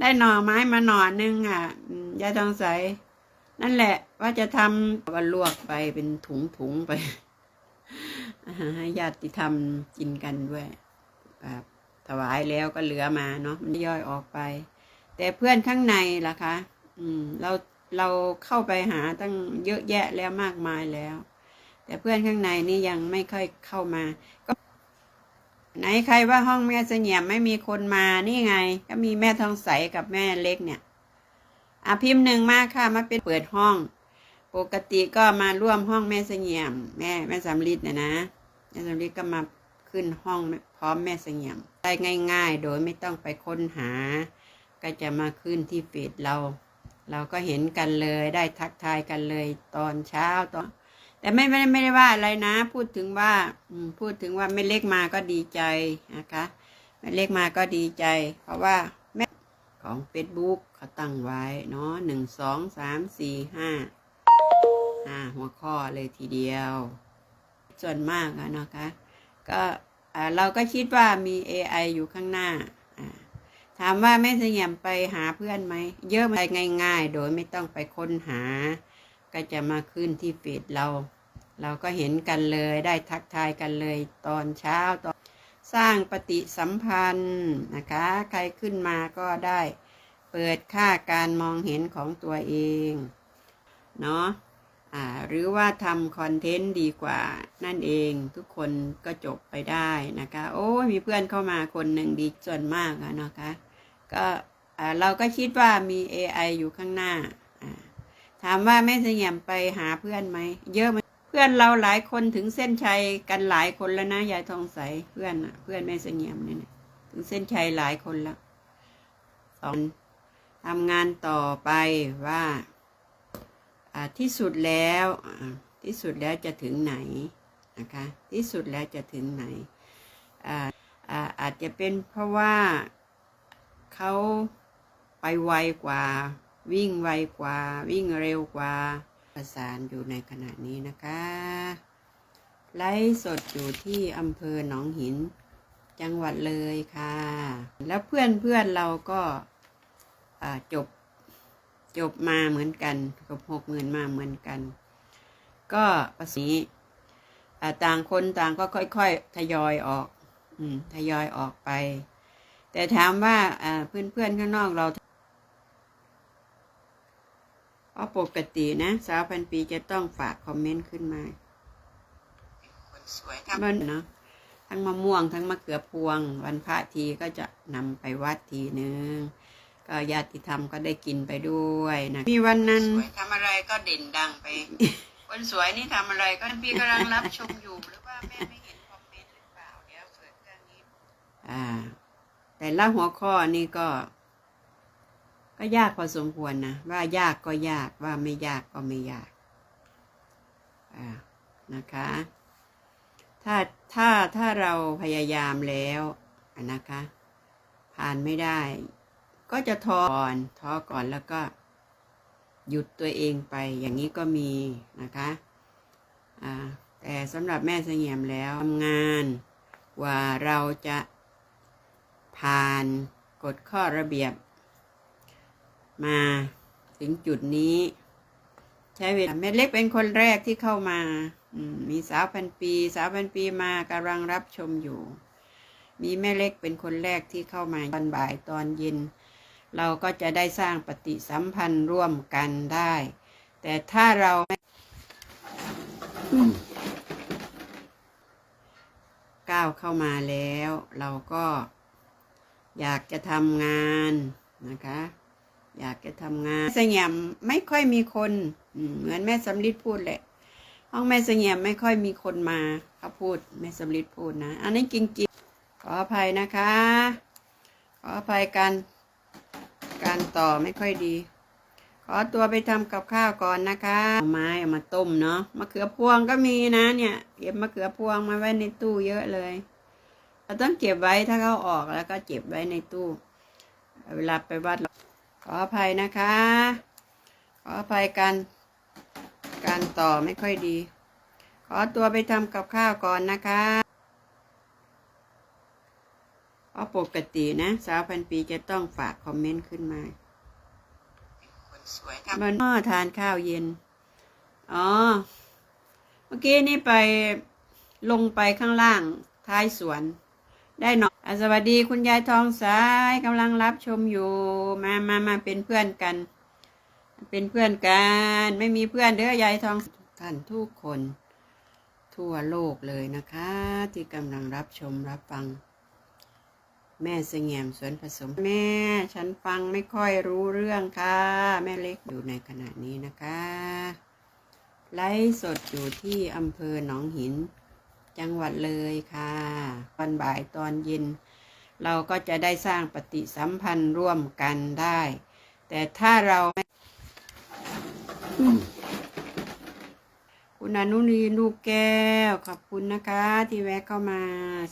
ได้หน่อไม้มาหน่อนึงอะยายทองใส นั่นแหละ ว่าจะทำก็ลวกไปเป็นถุงถุงๆไปอ่าให้ญาติธรรมกินกันด้วยครับถวายแล้วก็เหลือมาเนาะมันย่อยออกไป แต่เพื่อนข้างในล่ะคะ อืม เราเราเข้าไปหาตั้งเยอะแยะแล้วมากมายแล้ว แต่เพื่อนข้างในนี่ยังไม่ค่อยเข้ามาก็ ไหนใครว่าห้องแม่เสงี่ยมไม่มีคนมานี่ไง ก็มีแม่ทองใสกับแม่เล็กเนี่ยอะพิมพ์หนึ่งมากค่ะมาเป็นเปิดห้อง ปกติก็มาร่วมห้องแม่เสงี่ยม แม่แม่สำลิดเนี่ยนะแม่สำลิดก็มาขึ้นห้องพร้อมแม่เสงี่ยมได้ง่าย ๆ โดยไม่ต้องไปค้นหา ก็จะมาขึ้นที่เฟซเรา เราก็เห็นกันเลยได้ทักทายกันเลยตอนเช้าตอน แต่ไม่ไม่ได้ไม่ได้ว่าอะไรนะ พูดถึงว่าพูดถึงว่าไม่เล็กมาก็ดีใจนะคะไม่เล็กมาก็ดีใจ เพราะว่าแม่ของ Facebook เขาตั้งไว้เนาะหนึ่งสองสามสี่ห้าห้าหัวข้อเลยทีเดียว ส่วนมากอะนะคะก็เราก็คิดว่ามี AI อยู่ข้างหน้าอ่าถามว่าแม่เสงี่ยมไปหาเพื่อนไหม เยอะไปง่าย ๆ โดยไม่ต้องไปค้นหา ก็จะมาขึ้นที่เฟซเรา เราก็เห็นกันเลยได้ทักทายกันเลยตอนเช้าตอนสร้างปฏิสัมพันธ์นะคะ ใครขึ้นมาก็ได้เปิดค่าการมองเห็นของตัวเองเนาะอ่าหรือว่าทำคอนเทนต์ดีกว่านั่นเองทุกคนก็จบไปได้นะคะ โอ้มีเพื่อนเข้ามาคนหนึ่งดีส่วนมากอะนะคะก็เราก็คิดว่ามี AI อยู่ข้างหน้า ถามว่าแม่เสงี่ยมไปหาเพื่อนไหมเยอะไหม พื่อนเราหลายคนถึงเส้นชัยกันหลายคนแล้วนะยายทองใสเพื่อนเพื่อนแม่เสงี่ยมเนี่ยถึงเส้นชัยหลายคนแล้วสอนทำงานต่อไปว่าที่สุดแล้วที่สุดแล้วจะถึงไหนนะคะที่สุดแล้วจะถึงไหนอาอาอาจจะเป็นเพราะว่าเขาไปไวกว่า วิ่งไวกว่า วิ่งเร็วกว่า ประสานอยู่ในขณะนี้นะคะไลฟ์สดอยู่ที่อำเภอหนองหิน จังหวัดเลยค่ะ แล้วเพื่อนเพื่อนเราก็จบจบมาเหมือนกันจบหกหมื่นมาเหมือนกัน ก็ประสีต่างคนต่างก็ค่อยๆทยอยออก อืมทยอยออกไป แต่ถามว่าอ่าเพื่อนข้างนอกเรา เพราะปกตินะ สาวพันปีจะต้องฝากคอมเมนต์ขึ้นมาคนสวยทำมันเนาะทั้งมะม่วงทั้งมะเขือพวง วันพระทีก็จะนำไปวัดทีนึงก็ญาติธรรมก็ได้กินไปด้วยนะมีวันนั้นสวยทำอะไรก็เด่นดังไปคนสวยนี่ทำอะไรก็พี่กำลังรับชมอยู่หรือว่าแม่ไม่เห็นคอมเมนต์หรือเปล่าเดี๋ยวเปิดเครื่องนี้อ่า แต่ละหัวข้อนี่ก็ ก็ยากพอสมควรนะ ว่ายากก็ยากว่าไม่ยากก็ไม่ยากอ่านะคะ ถ้าถ้าถ้าเราพยายามแล้วนะคะ ผ่านไม่ได้ ก็จะท้อก่อนท้อก่อนแล้วก็ หยุดตัวเองไปอย่างนี้ก็มีนะคะอ่าแต่สำหรับแม่เสงี่ยมแล้วทำงานว่าเราจะผ่านกฎข้อระเบียบ มาถึงจุดนี้ ใช้เวลาแม่เล็กเป็นคนแรกที่เข้ามาอืมีสาวพันปี สาวพันปีมากำลังรับชมอยู่ มีแม่เล็กเป็นคนแรกที่เข้ามาตอนบ่ายตอนเย็น เราก็จะได้สร้างปฏิสัมพันธ์ร่วมกันได้ แต่ถ้าเราก้าวเข้ามาแล้ว เราก็อยากจะทำงานนะคะ อยากจะทำงานสงี่ยมไม่ค่อยมีคนเหมือนแม่สำลิดพูดแหละ ห้องแม่สงี่ยมไม่ค่อยมีคนมาเขาพูดแม่สำลิดพูดนะ อันนี้จริงๆขออภัยนะคะ ขออภัยการการต่อไม่ค่อยดี ขอตัวไปทำกับข้าวก่อนนะคะไม้เอามาต้มเนาะมะเขือพวงก็มีนะเนี่ยเก็บมะเขือพวงมาไว้ในตู้เยอะเลยเราต้องเก็บไว้ถ้าเขาออกแล้วก็เก็บไว้ในตู้ เวลาไปวัด ขออภัยนะคะ ขออภัยการการต่อไม่ค่อยดี ขอตัวไปทำกับข้าวก่อนนะคะเพราะปกตินะ สาวพันปีจะต้องฝากคอมเมนต์ขึ้นมาคนสวยทำมันอ้อทานข้าวเย็น อ๋อ เมื่อกี้นี่ไปลงไปข้างล่างท้ายสวน ได้หน่อยอะสวัสดีคุณยายทองสายกำลังรับชมอยู่ มามามาเป็นเพื่อนกัน เป็นเพื่อนกัน ไม่มีเพื่อนเด้อยายทองท่านทุกคน ทั่วโลกเลยนะคะ ที่กำลังรับชมรับฟัง แม่เสงี่ยมสวนผสม แม่ ฉันฟังไม่ค่อยรู้เรื่องค่ะ แม่เล็กอยู่ในขณะนี้นะคะ ไลฟ์สดอยู่ที่อำเภอหนองหิน จังหวัดเลยค่ะ ตอนบ่ายตอนเย็น เราก็จะได้สร้างปฏิสัมพันธ์ร่วมกันได้ แต่ถ้าเราคุณอนุนีลูกแก้ว ขอบคุณนะคะ ที่แวะเข้ามา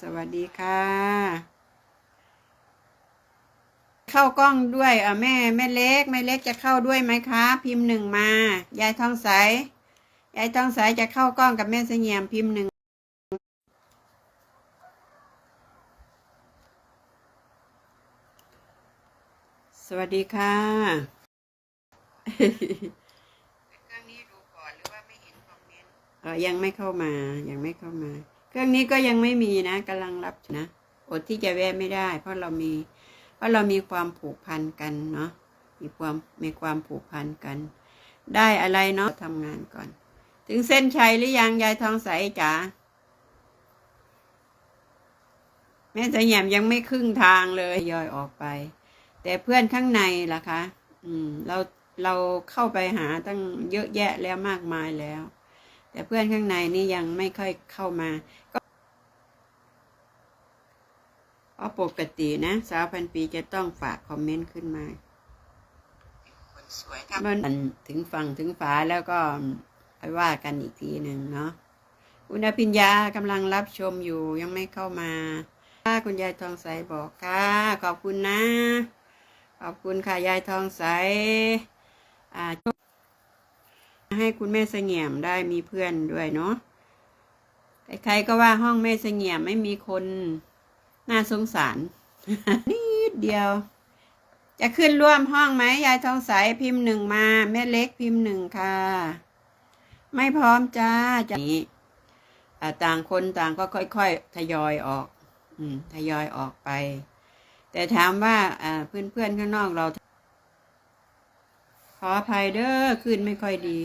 สวัสดีค่ะ เข้ากล้องด้วยอะแม่แม่เล็กแม่เล็กจะเข้าด้วยไหมคะ พิมพ์หนึ่งมา ยายทองใสยายทองใสจะเข้ากล้องกับแม่เสงี่ยมพิมพ์หนึ่ง วัสดีค่ะเครื่องนี้ดูก่อนหรือว่าไม่เห็นคอมเมนต์เออยังไม่เข้ามายังไม่เข้ามา เครื่องนี้ก็ยังไม่มีนะกำลังรับนะอดที่จะแวะไม่ได้ เพราะเรามี เพราะเรามีความผูกพันกันเนาะมีความมีความผูกพันกัน ได้อะไรเนาะทำงานก่อน ถึงเส้นชัยหรือยังยายทองใสจ๋าแม่สยามยังไม่ครึ่งทางเลยย่อยออกไป แต่เพื่อนข้างในล่ะคะ อืม เราเราเข้าไปหาตั้งเยอะแยะแล้วมากมายแล้ว แต่เพื่อนข้างในนี่ยังไม่ค่อยเข้ามา ก็เพราะปกตินะสาวพันปีจะต้องฝากคอมเมนต์ขึ้นมาคนสวยทำมันถึงฝั่งถึงฝาแล้วก็ไปว่ากันอีกทีหนึ่งเนาะคุณอภิญญากำลังรับชมอยู่ยังไม่เข้ามา คุณยายทองใสบอกค่ะ ขอบคุณนะ ขอบคุณค่ะ ยายทองใสอ่าให้คุณแม่เสงี่ยมได้มีเพื่อนด้วยเนาะใครๆก็ว่าห้องแม่เสงี่ยมไม่มีคนน่าสงสาร นิดเดียว จะขึ้นร่วมห้องไหมยายทองใสพิมพ์หนึ่งมา แม่เล็กพิมพ์หนึ่งค่ะ ไม่พร้อมจ้าจะนี้ต่างคนต่างก็ค่อยๆ ทยอยออก อืม ทยอยออกไป แต่ถามว่าอ่าเพื่อนๆข้างนอกเรา ขออภัยเด้อขึ้นไม่ค่อยดี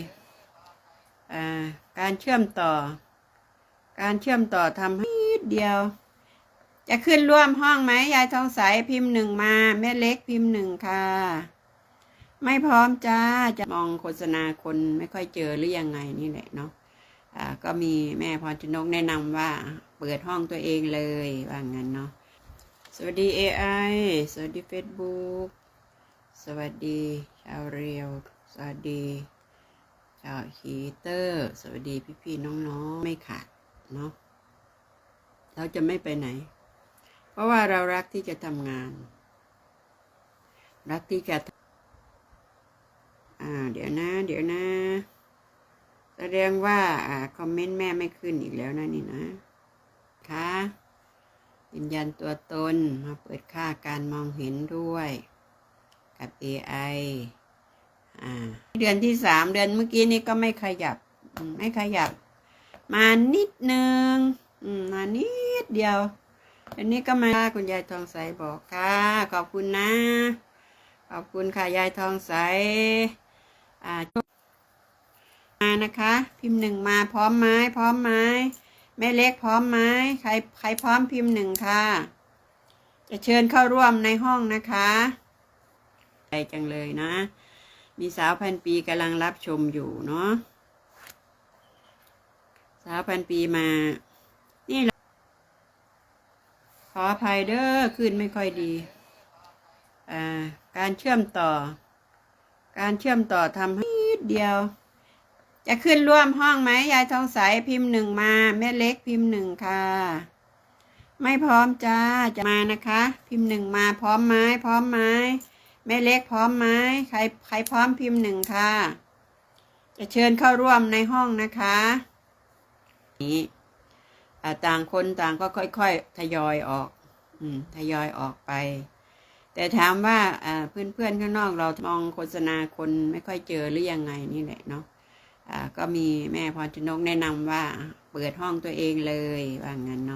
การเชื่อมต่อ การเชื่อมต่อทำให้นิดเดียว จะขึ้นร่วมห้องไหมยายทองใสพิมพ์หนึ่งมาแม่เล็กพิมพ์หนึ่งค่ะ ไม่พร้อมจ้าจะมองโฆษณาคนไม่ค่อยเจอหรือยังไงนี่แหละเนาะอ่าก็มีแม่พรชนกแนะนำว่าเปิดห้องตัวเองเลยว่างั้นเนาะ สวัสดี AI สวัสดี Facebook สวัสดีชาวเรียว สวัสดีชาวฮีเตอร์ สวัสดีพี่ๆน้องๆ ไม่ขาดเนาะเราจะไม่ไปไหน เพราะว่าเรารักที่จะทำงาน รักที่จะอ่าเดี๋ยวนะ เดี๋ยวนะแสดงว่าอ่าคอมเมนต์แม่ไม่ขึ้นอีกแล้วนะนี่นะ ค่ะ ยืนยันตัวตนมาเปิดค่าการมองเห็นด้วยกับ AI อ่า เดือนที่สามเดือนเมื่อกี้นี้ก็ไม่ขยับ ไม่ขยับ มานิดนึงมมานิดเดียวอันนี้ก็มาคุณยายทองใสบอกค่ะ ขอบคุณนะ ขอบคุณค่ะยายทองใสอ่ามานะคะ พิมพ์หนึ่งมาพร้อมไหมพร้อมไหม แม่เล็กพร้อมไหมใครใครพร้อมพิมพ์หนึ่งค่ะ จะเชิญเข้าร่วมในห้องนะคะใจจังเลยนะ มีสาวพันปีกำลังรับชมอยู่เนาะสาวพันปีมา นี่ขออภัยเด้อขึ้นไม่ค่อยดี อ่า การเชื่อมต่อ การเชื่อมต่อทำให้เดียว จะขึ้นร่วมห้องไหมยายทองใสพิมพ์หนึ่งมา แม่เล็กพิมพ์หนึ่งค่ะ ไม่พร้อมจ้าจะมานะคะ พิมพ์หนึ่งมาพร้อมไหมพร้อมไหมแม่เล็กพร้อมไหมใครใครพร้อมพิมพ์หนึ่งค่ะ จะเชิญเข้าร่วมในห้องนะคะนี่ต่างคนต่างก็ค่อยๆทยอยออก อืมทยอยออกไป แต่ถามว่าเพื่อนๆข้างนอกเรามองโฆษณาคนไม่ค่อยเจอหรือยังไงนี่แหละเนาะ ก็มีแม่พรชนกแนะนำว่าเปิดห้องตัวเองเลยว่างั้นเนาะ